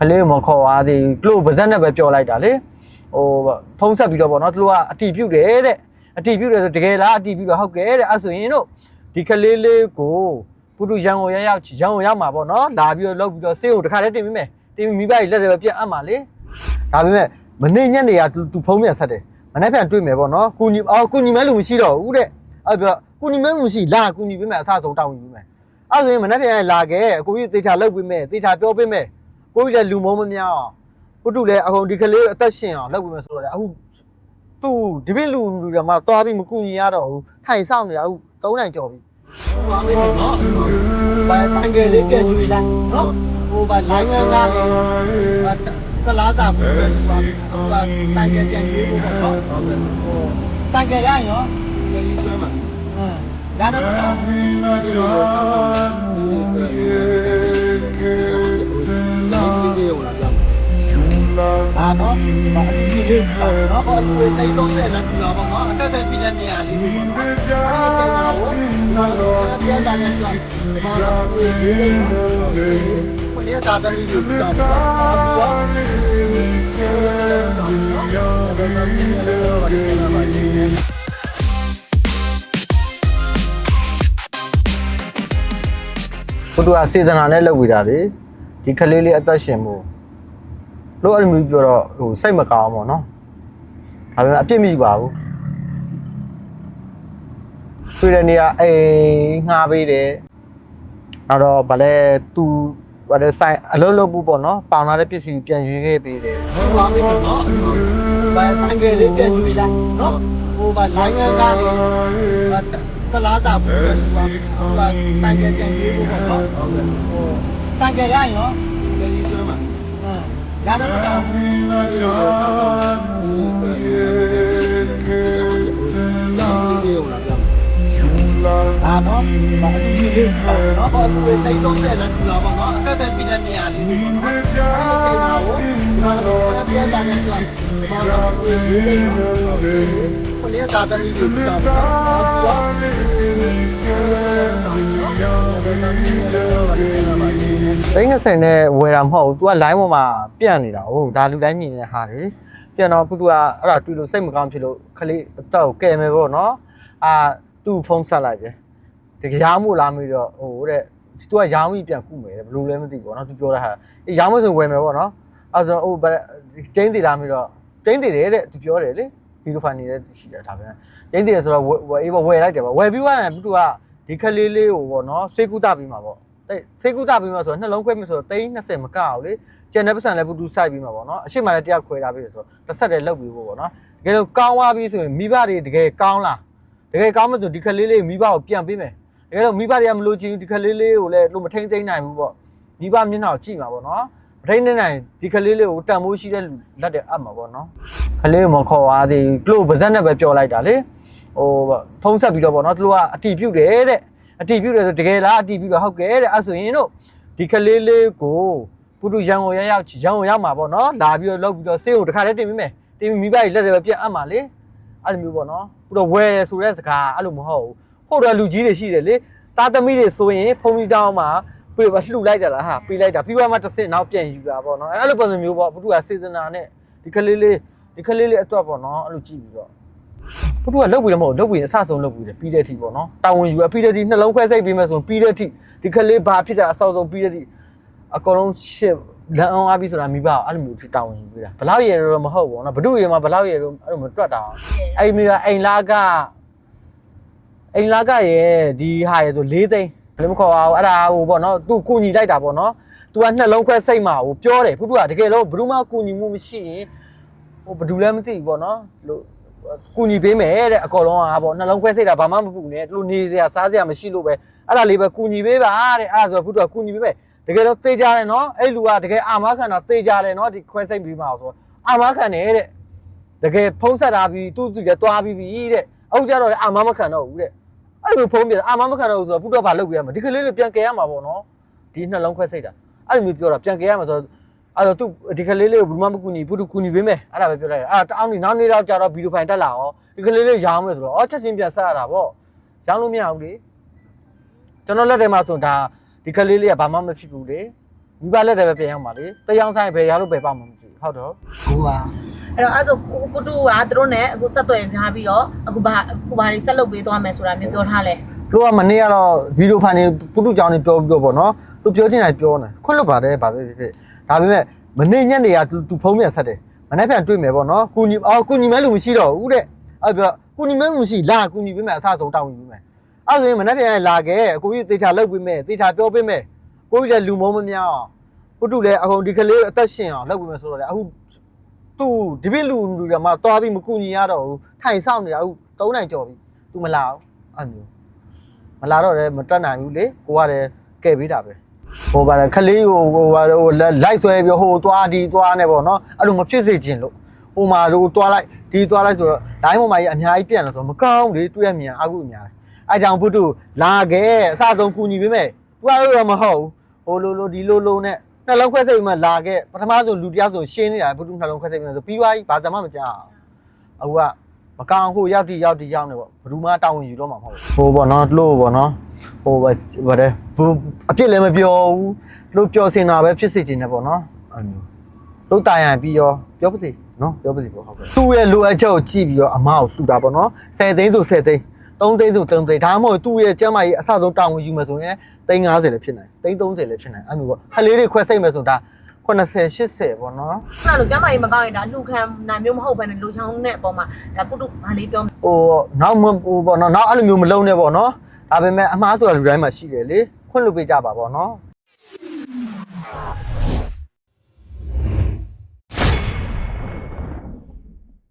ကလေးမခေါ်သွားသေးဘူးသူတို့ပါဇက်နဲ့ပဲပြောလိုက်တာလေဟိုဖုံးဆက်ပြီးတော့ဗောနော်သူတို့ကအတီးပြုတ်တယ်တဲ့အတီးပြုတ်တယ်ဆိုတကယ်လားအတီးပြုတ်တော့ဟုတ်ကဲ့တဲ့အဲ့ဆိုရင်တို့ဒီကလေးလေးကိုပုထုရန်ကိုရရောက်ရန်ကိုရောက်မှာဗောနော်လာပြီးတော့လောက်ပြီးတော့စေးကိုတခါတည်းတင်ပြီးမယ်တင်ပြီးမိဘကြီးလက်တွေပဲပြတ်အပ်မှာလေဒါပေမဲ့မနေ့ညနေကသူသူဖုံးပြန်ဆက်တယ်မနေ့ပြန်တွေ့မယ်ဗောနော်ကုညီအော်ကုညီမဲလို့မရှိတော့ဘူးတဲ့အဲ့ပြောကုညီမဲလို့မရှိလာကုညီပေးမယ်အစားဆုံးတောင်းပြီးမယ်အဲ့ဆိုရင်မနေ့ပြန်လာခဲ့အကိုကြီးသေချာလောက်ပြီးမယ်သေချာပြောပေးမယ် ကိုကြီးလည်းလူမုံမများအောင်ပုတုလည်းအခုဒီကလေးအသက်ရှင်အောင်လုပ်ပြီးမှဆိုတော့လေအခုသူ့ဒီပြလူလူကမှသွားပြီးမကူညီရတော့ဘူးထိုင်ဆောင်နေတာအခု၃နိုင်ကြော်ပြီဟိုပါမေးနော်ဘာတန်ကလေးပြန်ယူလာနော်ဟိုပါနိုင်ငံသားကလာတာဘူးဟိုပါတန်ကပြန်ယူဖို့ပေါ့နော်ဟိုတန်ကရရောဒီဆွဲမှာဟမ်ဒါတော့ အာနော်ဘာဒီလေးနော်ဘာဒီတိတ်တော့ဆက်လာပြီလားပေါ့နော်အတက်တက်ပြတဲ့နေရာလေးပေါ့နော်အဲ့ဒါကိုနော်ပြန်လာတယ်ဆိုတော့ဘာလို့ဒီလိုကိုနေသာတယ်လို့ပြောတာပုတုကစေစနာနဲ့လုပ်ပြီးတာလေဒီကလေးလေးအသက်ရှင်မှု လို့အဲ့လိုမျိုးပြောတော့ဟိုစိတ်မကောင်းဘူးပေါ့နော်ဒါပေမဲ့အပြစ်မိပါဘူးတွေ့တဲ့နေရာအိမ်ငှားပေးတယ်အဲ့တော့ဗလဲသူဗလဲဆိုင်အလုပ်လုပ်ဖို့ပေါ့နော်ပေါင်လာတဲ့ပစ္စည်းပြန်ရွေးခဲ့ပေးတယ်ဟိုပါမေးနော်ဘာတန်ကလေးပြန်ယူလာနော်ဟိုပါနိုင်ငံသားကလာတာဘူးဟိုပါတန်ကပြန်ယူဖို့ပေါ့နော်ဟိုတန်ကရရောဒီဆွဲမှာဟမ်ဒါတော့အာနော်ဘာဒီလေးနော်ဘာ ဒီတိတ်တော့ဆက်လာပြီလားပေါ့နော်အတက်တက်ပြတဲ့နေရာလေးပေါ့နော်အဲ့ဒါ ကိုနော်ပြန်လာတယ်ဆိုဘာလို့ဒီလေးကိုလေသာတည်းလို့ပြောတာ သိန်း20နဲ့ဝယ်တာမဟုတ်ဘူး तू က line ပေါ်မှာပြန့်နေတာဟုတ်ဒါလူတိုင်းမြင်နေတဲ့ဟာတွေပြန့်တော့ပုတူကအဲ့ဒါတွေ့လို့စိတ်မကောင်းဖြစ်လို့ခလေးအတော့ကဲမယ်ပေါ့နော်အာသူ့ဖုန်းဆက်လိုက်တယ်တကယ်ရောင်းမို့လားမေးတော့ဟိုတဲ့ तू ကရောင်းပြီးပြန်ကုမယ်တဲ့ဘယ်လိုလဲမသိဘူးပေါ့နော် तू ပြောတာဟာအေးရောင်းမဆိုဝယ်မယ်ပေါ့နော်အဲ့ဆိုတော့ဟိုကျင်းသေးလားမေးတော့ကျင်းသေးတယ်တဲ့ तू ပြောတယ်လေ ဒီလိုဖိုင်နေတဲ့ရှိတယ်ဒါပဲကျင်းသေးတယ်ဆိုတော့ဝယ်အေးပေါ့ဝယ်လိုက်တယ်ပေါ့ဝယ်ပြီးသွားတယ်ပုတူကဒီခလေးလေးကိုပေါ့နော်စေးကုသပြီးမှာပေါ့အဲ့စေကုသပြီးမှဆိုတော့နှလုံးခွဲမှဆိုတော့320မကအောင်လေကျန်တဲ့ပတ်စံလည်းဘူးတူစိုက်ပြီးမှာပေါ့နော်အရှိမလည်းတရားခွဲထားပြီးဆိုတော့တစ်ဆက်တည်းလောက်ပြီးဖို့ပေါ့နော်တကယ်လို့ကောင်းသွားပြီဆိုရင်မိဘတွေတကယ်ကောင်းလားတကယ်ကောင်းမှဆိုဒီခလေးလေးမိဘကိုပြန်ပေးမယ်တကယ်လို့မိဘတွေကမလို့ချင်ဒီခလေးလေးကိုလည်းလို့မထိမ့်သိမ့်နိုင်ဘူးပေါ့မိဘမျက်နှာကိုကြည့်မှာပေါ့နော် မထိမ့်သိမ့်နိုင်ဒီခလေးလေးကိုတန်မိုးရှိတဲ့လူလက်တွေအပ်မှာပေါ့နော်ခလေးမခေါ်သွားသေးဘူးသူတို့ပါဇက်နဲ့ပဲပြောလိုက်တာလေဟိုဖုံးဆက်ပြီးတော့ပေါ့နော်သူတို့ကအတီးပြုတ်တယ်တဲ့အတီးပြုတ်တယ်ဆိုတကယ်လားအတီးပြုတ်တော့ဟုတ်ကဲ့တဲ့အဲ့ဆိုရင်တို့ဒီကလေးလေးကိုပုထုရန်ကိုရရောက်ရန်ကိုရောက်မှာပေါ့နော်လာပြီးတော့လောက်ပြီးတော့စေးကိုတခါတည်းတင်ပြီးမယ်တင်ပြီးမိဘကြီးလက်တွေပဲပြတ်အပ်မှာလေအဲ့လိုမျိုးပေါ့နော်ပြီးတော့ဝယ်ရဆိုတဲ့စကားအဲ့လိုမဟုတ်ဘူးဟုတ်တယ်လူကြီးတွေရှိတယ်လေသားသမီးတွေဆိုရင်ဖုန်းကြီးတောင်းမှာ ပြေပါလှူလိုက်တာလားဟာပေးလိုက်တာပြီးသွားမှတစ်စစ်နောက်ပြန်ယူတာပေါ့နော်အဲ့လိုပုံစံမျိုးပေါ့ပုထုကစေစနာနဲ့ဒီကလေးလေးဒီကလေးလေးအတွက်ပေါ့နော်အဲ့လိုကြည့်ပြီးတော့ပုတူကလုတ်ပြီးတော့မဟုတ်လုတ်ပြီးအဆဆုံးလုတ်ပြီးတယ်ပြီးတဲ့အထိပေါ့နော်တာဝန်ယူရပြီးတဲ့အထိနှလုံးခွဲစိတ်ပြီးမှဆိုပြီးတဲ့အထိဒီကလေးဘာဖြစ်တာအဆောက်ဆုံးပြီးတဲ့အထိအကောင်လုံးရှစ်လမ်းအောင်အားပြီးဆိုတာမိဘအဲ့လိုမျိုးထိတာဝန်ယူပေးတာဘလောက်ရတော့မဟုတ်ဘူးနော်ဘဒုရေမှာဘလောက်ရတော့အဲ့လိုမတွက်တာအဲ့မိကအိမ်လာကအိမ်လာကရဲ့ဒီဟာရဲ့ဆို၄သိန်း ဘယ်လိုမခေါ်အောင်အဲ့ဒါဟိုပေါ့နော်သူကူညီလိုက်တာပေါ့နော် तू ကနှလုံးခွဲစိတ်မှာဟိုပြောတယ်ပုတူကတကယ်လို့ဘယ်သူမှကူညီမှုမရှိရင်ဟိုဘယ်သူလဲမသိဘူးပေါ့နော်လို့ကူညီပေးမယ်တဲ့အကောလုံးကပေါ့နှလုံးခွဲစိတ်တာဘာမှမပူနဲ့သူတို့နေစရာစားစရာမရှိလို့ပဲအဲ့ဒါလေးပဲကူညီပေးပါတဲ့အဲ့ဒါဆိုဖုတူကကူညီပေးမယ်တကယ်တော့သေကြတယ်နော်အဲ့လူကတကယ်အာမခံတာသေကြတယ်နော်ဒီခွဲစိတ်ပြီးမှဆိုအာမခံတယ်တဲ့တကယ်ဖုံးဆက်တာပြီးသူ့သူလည်းတွားပြီးပြီတဲ့အခုကျတော့လည်းအာမမခံတော့ဘူးတဲ့ အဲ့လိုဖုံးပြအာမမခံတော့ဘူးဆိုတော့ဖုတူကဘာလုပ်ပြရမလဲဒီကလေးလေးပြန်ကယ်ရမှာပေါ့နော်ဒီနှလုံးခွဲစိတ်တာအဲ့လိုမျိုးပြောတာပြန်ကယ်ရမှာဆိုတော့အဲ့တော့သူဒီကလေးလေးကိုဘူးမှမကူညီဘူးသူကူညီပေးမယ်အဲ့ဒါပဲပြောလိုက်တယ်အဲ့ဒါတောင်းနေနောက်နေ့တော့ကြာတော့ဗီဒီယိုဖိုင်တက်လာအောင်ဒီကလေးလေးရောင်းမယ်ဆိုတော့အော်ချက်ချင်းပြန်ဆက်ရတာပေါ့ရောင်းလို့မရဘူးလေကျွန်တော်လက်ထဲမှာဆိုဒါဒီကလေးလေးကဘာမှမဖြစ်ဘူးလေမိဘလက်တယ်ပဲပြန်ရောက်ပါလေတရားဆိုင်ပဲရလို့ပဲပေါ့မှမသိဘူးဟုတ်တော့ဟုတ်ပါ အဲ့တော့အဲ့ဆိုကိုကိုတူကသူတို့နဲ့အခုဆက်သွယ်များပြီးတော့အခုဘာအခုဘာတွေဆက်လုပ်ပေးသွားမယ်ဆိုတာမျိုးပြောထားလဲတို့ကမနေ့ကတော့ဗီဒီယိုဖိုင်တွေပုတုကြောင်တွေပြောပြီးတော့ပေါ့နော်သူပြောချင်တယ်ပြောနေခွင့်လွတ်ပါတယ်ဗာပဲဖြစ်ဖြစ်ဒါပေမဲ့မနေ့ညနေကသူသူဖုံးပြန်ဆက်တယ်မနေ့ပြန်တွေ့မယ်ပေါ့နော်ကုညီအော်ကုညီမဲလူမရှိတော့ဘူးတဲ့အဲ့ပြောကုညီမဲလူမရှိလာကုညီပေးမယ်အဆဆုံးတောင်းယူပေးမယ်အဲ့ဆိုရင်မနေ့ပြန်လာခဲ့အကိုကြီးတေချာလောက်ပေးမယ်တေချာပြောပေးမယ်ကိုကြီးလည်းလူမုံမများအောင်ပုတုလည်းအခုဒီကလေးအသက်ရှင်အောင်လောက်ပေးမယ်ဆိုတော့လေအခု သူဒီပြလူလူကမှသွားပြီးမကုညီရတော့ဘူးထိုင်ဆောင်နေတာအခု၃နိုင်ကြော်ပြီသူမလာဘူးအဲ့မျိုးမလာတော့လည်းမတက်နိုင်ဘူးလေကိုကလည်းကဲပေးတာပဲဟိုပါလေခလေးကိုဟိုပါဟိုလိုက်ဆွဲပြီးဟိုသွားဒီသွားနေပေါ့နော်အဲ့လိုမဖြစ်စေချင်လို့ဟိုမှာဟိုသွားလိုက်ဒီသွားလိုက်ဆိုတော့ဒိုင်းပေါ်မှာကြီးအများကြီးပြန်လို့ဆိုတော့မကောင်းလေတွေ့ရမြန်အခုအများတယ်အဲ့ကြောင့်ဘုတုလာခဲ့အစဆုံးကူညီပေးမယ်သူကတော့မဟုတ်ဘူးဟိုလိုလိုဒီလိုလိုနဲ့ နှလုံးခွဲစိတ်မှလာခဲ့ပထမဆုံးလူတရားဆိုရှင်းနေတာဘုတုနှလုံးခွဲစိတ်မှဆိုပြီးသွားပြီဘာသာမှမကြားအောင်အခုကမကောင်ဟိုရောက်တိရောက်တိရောက်နေပေါ့ဘယ်သူမှတောင်းဝင်ယူတော့မှာမဟုတ်ဘူးဟိုပေါ့နော်လို့ပေါ့နော်ဟိုဘာဘာလဲဘူးအပြစ်လည်းမပြောဘူးလို့ပြောစင်တာပဲဖြစ်စေချင်တယ်ပေါ့နော်အဲ့လိုလို့တာရန်ပြီးရောပြောပါစေနော်ပြောပါစေပေါ့ဟုတ်ကဲ့သူ့ရဲ့လိုအပ်ချက်ကိုကြည့်ပြီးတော့အမကိုလှူတာပေါ့နော်10သိန်းဆို10သိန်း 3သိန်းဆို3သိန်းဒါမှမဟုတ်သူ့ရဲ့ကျမ်းမာရေးအဆဆုံးတောင်းဝင်ယူမယ်ဆိုရင်သိန်း50လည်းဖြစ်နိုင်သိန်း30လည်းဖြစ်နိုင်အဲ့လိုပေါ့ခလေးတွေခွဲစိတ်မယ်ဆိုဒါ80 80ပေါ့နော်ခုနကလိုကျမ်းမာရေးမကောင်းရင်ဒါလူခံနိုင်မျိုးမဟုတ်ဘဲနဲ့လူချောင်းတဲ့အပေါ်မှာဒါပုတုဘာလေးပြောဟိုနောက်မဟိုပေါ့နော်နောက်အဲ့လိုမျိုးမလုံးနဲ့ပေါ့နော်ဒါပေမဲ့အမားဆိုတာလူတိုင်းမှာရှိတယ်လေခွင့်လွှတ်ပေးကြပါပေါ့နော်